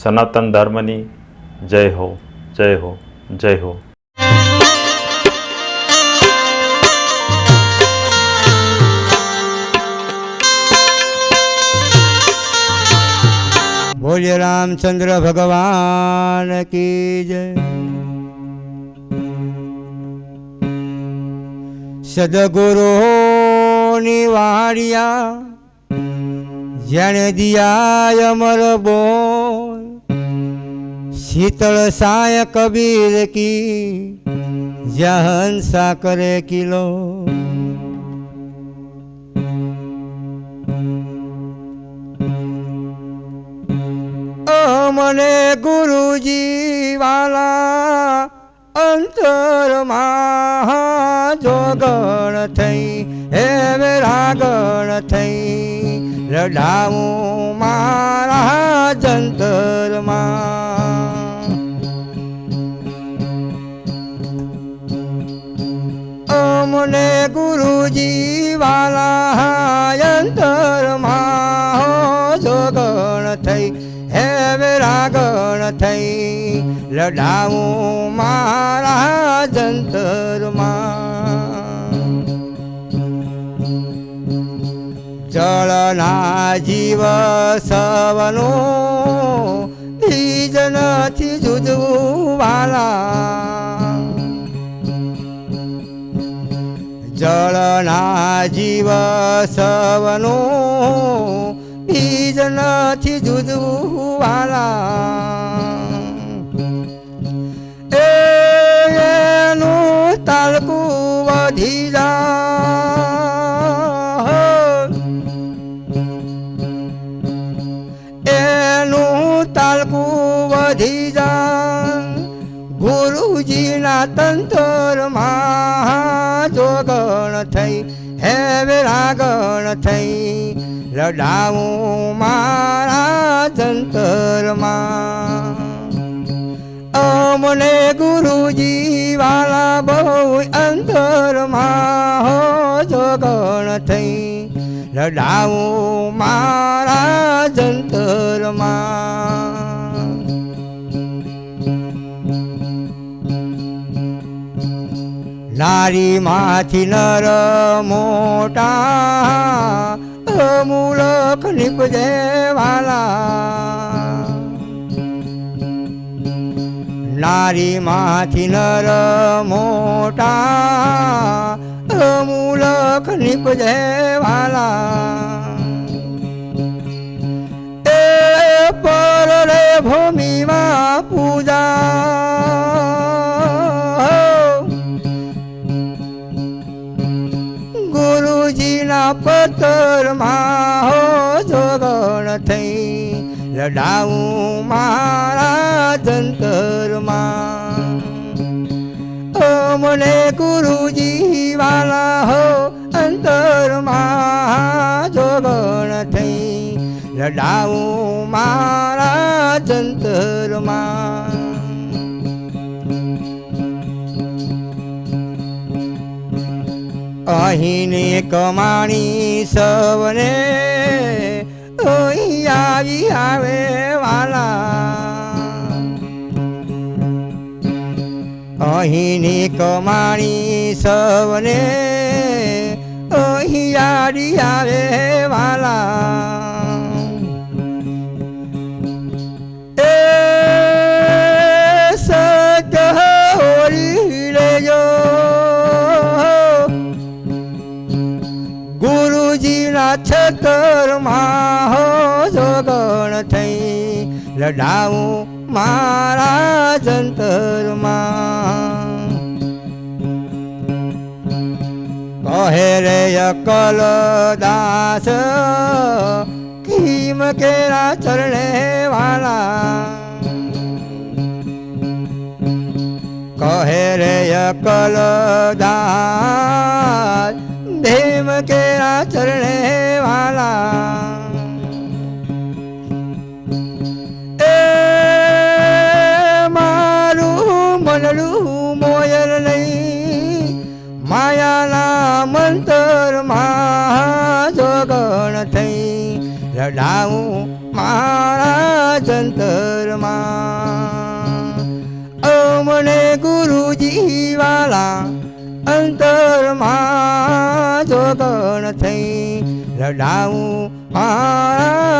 सनातन धर्मनी, जय हो जय हो जय हो। भोज रामचंद्र भगवान की जय। सदगुरु निवारिया, जन दिया अमर बोल। શીતળ સાય કબીર કી, જહન સા કરે કિલો. મને ગુરુજી વાલા અંતરમાં જોગણ થઈ, હે રાગણ થઈ. રડાવું મારા જંતરમાં. અમને ગુરુજી વાલા અંતરમાં જોગણ થઈ હે રાગણ થઈ, લડાવું મારા જંતરમાં જળના જીવ સવનો, બીજ નથી જુજવું વાલા. જળના જીવ સવનો બીજ નથી જુદવું વાલા એનું તાલકું વધી જા એનું તાલકું વધી જા ગુરુજીના તંતરમાં જોગણ થઈ હે વિરાગણ થઈ લડાવું મારા જંતરમાં. અમને ગુરુજી વાલા બહુ અંતરમાં હો જોગણ થઈ લડાવું મારા જંતરમાં. નારી માંથી નર મોટા અમૂલક નીપજે વાલા નારી માંથી નર મોટા અમૂલક નીપજે વાલા પર રે ભૂમિમાં પૂજા પથ્થરમાં હો જોગણ થઈ. લડાવું મારા જંતરમાં. મને ગુરુજી વાલા હો અંતરમાં જોગણ થઈ. લડાવું મારા જંતરમાં. અહીંની કમાણી અહીં આવી આવે વાલા. અહીંની કમાણી સવને અહીં આડી આવે વાલા. ગુરુજીના છતરમાં હો જોગણ થઈ. લડાવું મારા જંતરમાં. કહે રે અકલ દાસ કીમ કેરા ચરણે વાલા? કહે રે અકલ દાસ માયાના મંતરમાં જોગણ થઈ રડાવું મારા જંતરમાં. અમને ગુરુજી વાલા અંતરમાં જોગણ થઈ રડાવું મારા